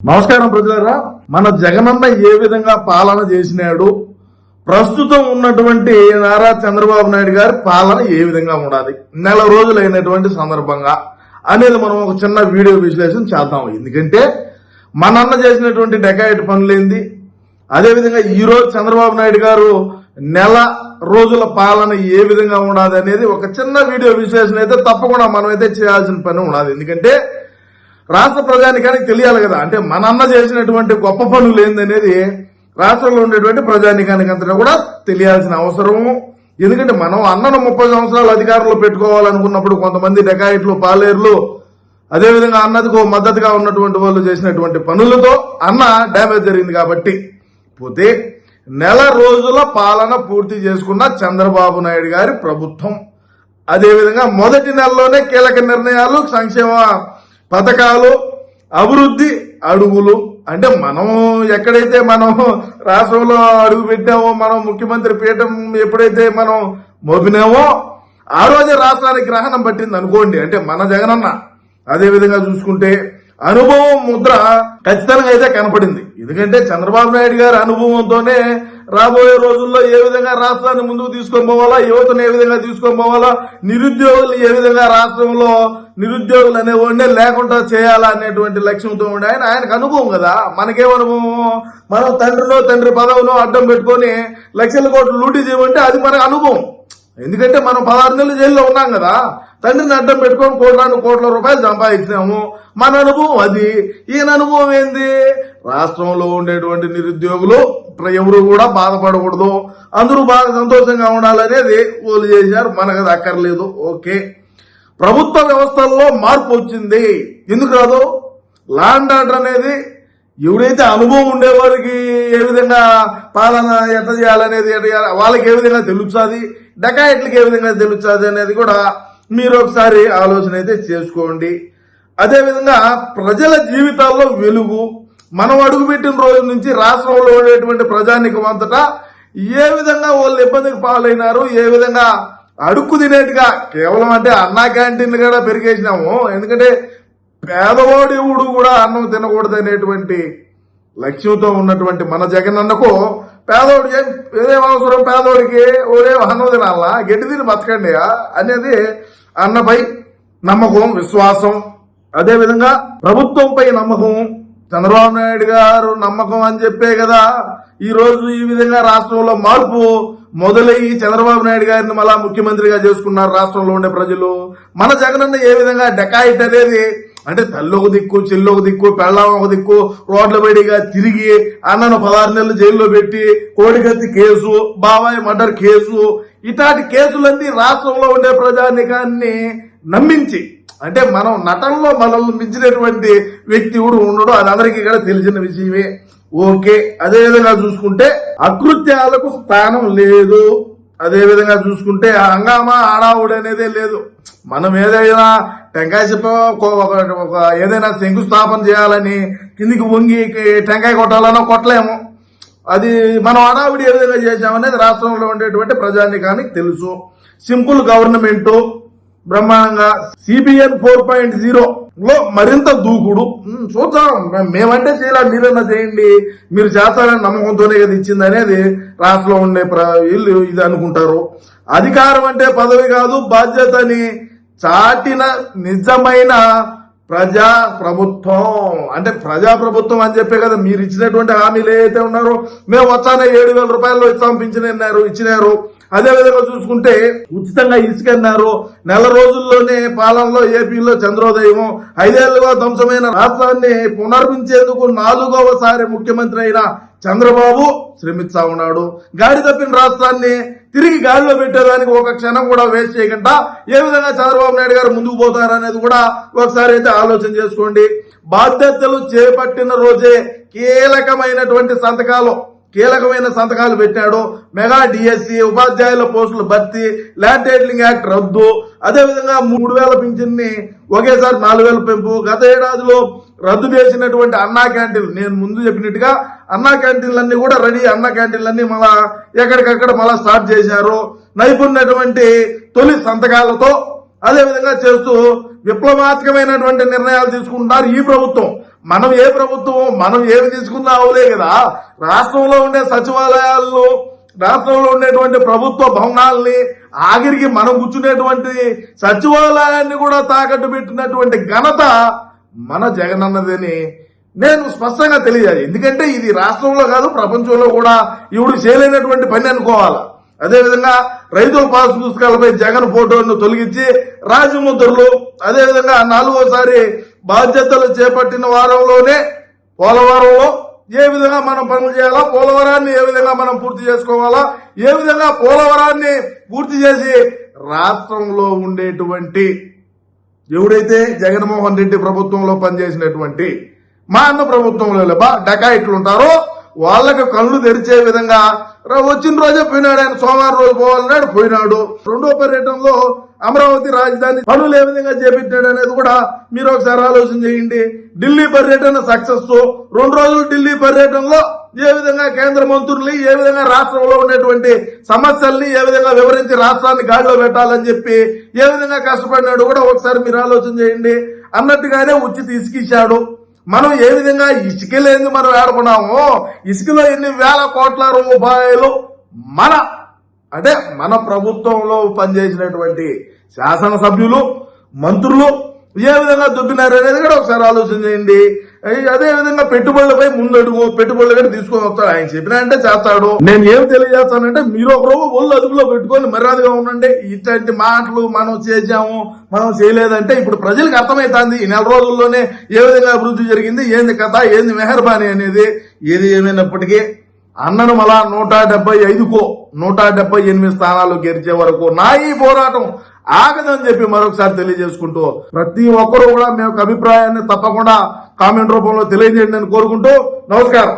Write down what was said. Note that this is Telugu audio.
నమస్కారం ప్రజలారా. మన జగనన్న ఏ విధంగా పాలన చేసినాడు? ప్రస్తుతం ఉన్నటువంటి నారా చంద్రబాబు నాయుడు గారి పాలన ఏ విధంగా ఉండాలి? నెల రోజులైనటువంటి సందర్భంగా అనేది మనం ఒక చిన్న వీడియో విశ్లేషణ చేద్దాం. ఎందుకంటే మన అన్న చేసినటువంటి డెకాయిట్ పనులేంది. అదేవిధంగా ఈరోజు చంద్రబాబు నాయుడు గారు నెల రోజుల పాలన ఏ విధంగా ఉండాలి అనేది ఒక చిన్న వీడియో విశ్లేషణ అయితే తప్పకుండా మనం అయితే చేయాల్సిన పని ఉండాలి. ఎందుకంటే రాష్ట్ర ప్రజానికానికి తెలియాలి కదా. అంటే మన అన్న చేసినటువంటి గొప్ప పనులు ఏందనేది రాష్ట్రంలో ఉండేటువంటి ప్రజానికానికి అంతటా కూడా తెలియాల్సిన అవసరము ఎందుకంటే మనం అన్నను ముప్పై సంవత్సరాలు అధికారంలో పెట్టుకోవాలనుకున్నప్పుడు కొంతమంది డెకాయిట్లు పాలేర్లు అదేవిధంగా అన్నదికు మద్దతుగా ఉన్నటువంటి వాళ్ళు చేసినటువంటి పనులతో అన్న డ్యామేజ్ జరిగింది కాబట్టి. పోతే నెల రోజుల పాలన పూర్తి చేసుకున్న చంద్రబాబు నాయుడు గారి ప్రభుత్వం. అదేవిధంగా మొదటి నెలలోనే కీలక నిర్ణయాలు సంక్షేమ పథకాలు అభివృద్ధి అడుగులు. అంటే మనం ఎక్కడైతే మనం రాష్ట్రంలో అడుగు పెట్టామో మనం ముఖ్యమంత్రి పీఠం ఎప్పుడైతే మనం మోపినామో ఆ రోజే రాష్ట్రానికి గ్రహణం పట్టింది అనుకోండి. అంటే మన జగనన్న అదే విధంగా చూసుకుంటే అనుభవం ముద్ర ఖచ్చితంగా అయితే కనపడింది. ఎందుకంటే చంద్రబాబు నాయుడు గారి అనుభవంతోనే రాబోయే రోజుల్లో ఏ విధంగా రాష్ట్రాన్ని ముందుకు తీసుకొని పోవాలా యువతను ఏ విధంగా తీసుకొని పోవాలా నిరుద్యోగులు ఏ విధంగా రాష్ట్రంలో నిరుద్యోగులు అనేవాడినే లేకుండా చేయాలా అనేటువంటి లక్ష్యంతో ఉండే ఆయన. ఆయనకు అనుభవం కదా. మనకేం అనుభవం మనం తండ్రిలో తండ్రి పదవును అడ్డం పెట్టుకొని లక్షల కోట్లు లూటీ చేయమంటే అది మనకు అనుభవం. ఎందుకంటే మనం పదహారు నెలలు జైల్లో ఉన్నాం కదా. తండ్రిని అడ్డం పెట్టుకొని కోట్లాను కోట్ల రూపాయలు సంపాదించినాము. మన అనుభవం అది. ఈయన అనుభవం ఏంది? రాష్ట్రంలో ఉండేటువంటి నిరుద్యోగులు ఎవరు కూడా బాధపడకూడదు. అందరూ బాగా సంతోషంగా ఉండాలనేది వాళ్ళు చేశారు. మనకు అది అక్కర్లేదు. ఓకే. ప్రభుత్వ వ్యవస్థల్లో మార్పు వచ్చింది. ఎందుకు రాదు? లాండ్ ఆర్డర్ అనేది ఎవరైతే అనుభవం ఉండేవారికి ఏ విధంగా పాలన ఎట్లా చేయాలనేది ఎట్లా చేయాలి వాళ్ళకి ఏ విధంగా తెలుస్తుంది? డకాయట్లకి ఏ విధంగా తెలుస్తుంది అనేది కూడా మీరు ఒకసారి ఆలోచన అయితే చేసుకోండి. అదేవిధంగా ప్రజల జీవితాల్లో వెలుగు మనం అడుగుపెట్టిన రోజు నుంచి రాష్ట్రంలో ఉండేటువంటి ప్రజానికం అంతటా ఏ విధంగా వాళ్ళు ఇబ్బందికి పాలైనారు ఏ విధంగా అడుక్కు తినేట్టుగా కేవలం అంటే అన్నా క్యాంటీన్ కూడా పెరిగేసినాము. ఎందుకంటే పేదవాడు ఎవడు కూడా అన్నం తినకూడదు అనేటువంటి లక్ష్యంతో ఉన్నటువంటి మన జగనన్నకు పేదోడికి ఏం ఏదేం అవసరం? పేదోడికి ఓడే అన్నం తినాలా గడ్డి తిని బతకండి అనేది అన్నపై నమ్మకం విశ్వాసం. అదేవిధంగా ప్రభుత్వంపై నమ్మకం చంద్రబాబు నాయుడు గారు నమ్మకం అని చెప్పే కదా ఈ రోజు ఈ విధంగా రాష్ట్రంలో మార్పు మొదలయ్యి చంద్రబాబు నాయుడు గారిని మళ్ళా ముఖ్యమంత్రిగా చేసుకున్నారు రాష్ట్రంలో ఉండే ప్రజలు. మన జగనన్న ఏ విధంగా డెకాయిట్ అనేది అంటే తల్లి ఒక దిక్కు చెల్లి ఒక దిక్కు పెళ్ళం ఒక దిక్కు రోడ్ల బడిగా తిరిగి అన్నను పదహారు నెలలు జైల్లో పెట్టి కోడిగత్తి కేసు బాబాయ్ మర్డర్ కేసు ఇట్లాంటి కేసులన్నీ రాష్ట్రంలో ఉండే ప్రజానికాన్ని నమ్మించి అంటే మనం నటనలో మనల్ని మించినటువంటి వ్యక్తి కూడా ఉండడు అది అందరికీ కూడా తెలిసిన విషయమే. ఓకే అదే విధంగా చూసుకుంటే అకృత్యాలకు స్థానం లేదు. అదే విధంగా చూసుకుంటే హంగామా ఆడావుడు అనేదే లేదు. మనం ఏదైనా టెంకాయ చెప్ప ఒక ఒక ఏదైనా శంకుస్థాపన చేయాలని కిందికి వంగి టెంకాయ కొట్టాలనో కొట్టలేము. అది మనం అడావిడి ఏ విధంగా చేశామనేది రాష్ట్రంలో ఉండేటువంటి ప్రజానికానికి తెలుసు. సింపుల్ గవర్నమెంటు బ్రహ్మాండంగా సిబిఎన్ ఫోర్ పాయింట్ జీరో లో మరింత దూకుడు. చూద్దాం. మేమంటే చేయాలి? మీరన్నా చేయండి. మీరు చేస్తారని నమ్మకంతోనే కదా ఇచ్చింది అనేది రాష్ట్రంలో ఉండే ప్ర- వీళ్ళు ఇది అనుకుంటారు. అధికారం అంటే పదవి కాదు బాధ్యత అని చాటిన నిజమైన ప్రజా ప్రభుత్వం. అంటే ప్రజా ప్రభుత్వం అని చెప్పే కదా మీరు ఇచ్చినటువంటి హామీలు అయితే ఉన్నారో మేము వచ్చానే ఏడు వేల రూపాయల్లో ఇస్తాం పింఛన్ ఇచ్చినారు. అదే విధంగా చూసుకుంటే ఉచితంగా ఇసుక అన్నారు నెల రోజుల్లోనే పాలనలో ఏపీలో చంద్రోదయం ఐదేళ్ళుగా ధ్వంసమైన రాష్ట్రాన్ని పునర్మించేందుకు నాలుగవసారి ముఖ్యమంత్రి అయిన చంద్రబాబు శ్రమిస్తా ఉన్నాడు. గాడి తప్పిన రాష్ట్రాన్ని తిరిగి గాడిలో పెట్టేదానికి ఒక క్షణం కూడా వేస్ట్ చేయకుండా ఏ విధంగా చంద్రబాబు నాయుడు గారు ముందుకు పోతారనేది కూడా ఒకసారి అయితే ఆలోచన చేసుకోండి. బాధ్యతలు చేపట్టిన రోజే కీలకమైనటువంటి సంతకాలు కీలకమైన సంతకాలు పెట్టాడు. మెగా డిఎస్సి ఉపాధ్యాయుల పోస్టుల భర్తీ ల్యాండ్ టైటిలింగ్ యాక్ట్ రద్దు. అదేవిధంగా మూడు వేల పింఛన్ని ఒకేసారి నాలుగు వేల పెంపు. గత ఏడాదిలో రద్దు చేసినటువంటి అన్నా క్యాంటీన్లు నేను ముందు చెప్పినట్టుగా అన్నా క్యాంటీన్లన్నీ కూడా రెడీ. అన్నా క్యాంటీన్లన్నీ మళ్ళా ఎక్కడికక్కడ మళ్ళా స్టార్ట్ చేశారు. నైపుణ్యటువంటి తొలి సంతకాలతో అదేవిధంగా చేస్తూ విప్లవాత్మకమైనటువంటి నిర్ణయాలు తీసుకుంటున్నారు ఈ ప్రభుత్వం. మనం ఏ ప్రభుత్వం మనం ఏమి తీసుకున్నా అవులే కదా. రాష్ట్రంలో ఉండే సచివాలయాల్లో రాష్ట్రంలో ఉండేటువంటి ప్రభుత్వ భవనాల్ని ఆఖరికి మనం కూర్చునేటువంటి సచివాలయాన్ని కూడా తాకట్టు పెట్టినటువంటి ఘనత మన జగనన్నదని నేను స్పష్టంగా తెలియజేయాలి. ఎందుకంటే ఇది రాష్ట్రంలో కాదు ప్రపంచంలో కూడా ఇవిడు చేయలేనటువంటి పని అనుకోవాలా. అదేవిధంగా రైతుల పాస్ పుస్తకాలపై జగన్ ఫోటోను తొలగించి రాజముద్రలు అదేవిధంగా నాలుగోసారి బాధ్యతలు చేపట్టిన వారంలోనే పోలవరంలో ఏ విధంగా మనం పనులు చేయాలా పోలవరాన్ని ఏ విధంగా మనం పూర్తి చేసుకోవాలా ఏ విధంగా పోలవరాన్ని పూర్తి చేసి రాష్ట్రంలో ఉండేటువంటి ఎవడైతే జగన్మోహన్ రెడ్డి ప్రభుత్వంలో పనిచేసినటువంటి మా అన్న ప్రభుత్వంలో బా డకాయిట్లు ఉంటారో వాళ్ళకి కళ్ళు తెరిచే విధంగా వచ్చిన రోజే పోయినాడు ఆయన సోమవారం రోజు పోవాలన్నాడు పోయినాడు. రెండో పర్యటనలో అమరావతి రాజధాని పనులు ఏ విధంగా చేపించాడు అనేది కూడా మీరు ఒకసారి ఆలోచన చేయండి. ఢిల్లీ పర్యటన సక్సెస్ రెండు రోజులు ఢిల్లీ పర్యటనలో ఏ విధంగా కేంద్ర మంత్రుల్ని ఏ విధంగా రాష్ట్రంలో ఉండేటువంటి సమస్యల్ని ఏ విధంగా వివరించి రాష్ట్రాన్ని గాడిలో పెట్టాలని చెప్పి ఏ విధంగా కష్టపడినాడు కూడా ఒకసారి మీరు ఆలోచన చేయండి. అన్నట్టుగానే ఉచిత ఇసుకిచ్చాడు మనం ఏ విధంగా ఇసుక లేని మనం ఆడుకున్నామో ఇసుకలో ఎన్ని వేల కోట్ల రూపాయలు మన అంటే మన ప్రభుత్వంలో పనిచేసినటువంటి శాసనసభ్యులు మంత్రులు ఏ విధంగా దుబ్బినారు అనేది కూడా ఒకసారి ఆలోచన చేయండి. అయ్ అదే విధంగా పెట్టుబడులపై ముందడుగు పెట్టుబడులు కూడా తీసుకొని వస్తాడు. ఆయన చెప్పినా అంటే చేస్తాడు. నేను ఏం తెలియజేస్తానంటే మీరు ఒక రోజు ఒళ్ళు అదుపులో పెట్టుకొని మర్యాదగా ఉండండి. ఇట్లాంటి మాటలు మనం చేసాము మనం చేయలేదంటే ఇప్పుడు ప్రజలకు అర్థమవుతుంది ఈ నెల రోజుల్లోనే ఏ విధంగా అభివృద్ధి జరిగింది ఏంది కథ ఏంది మెహర్బానీ అనేది. ఏది ఏమైనప్పటికీ అన్నను మళ్ళా నూట డెబ్బై ఐదుకో నూట డెబ్బై ఎనిమిది స్థానాలు గెలిచే వరకు నా ఈ పోరాటం ఆగదని చెప్పి మరొకసారి తెలియజేసుకుంటూ ప్రతి ఒక్కరూ కూడా మీ యొక్క అభిప్రాయాన్ని తప్పకుండా కామెంట్ రూపంలో తెలియజేయండి అని కోరుకుంటూ నమస్కారం.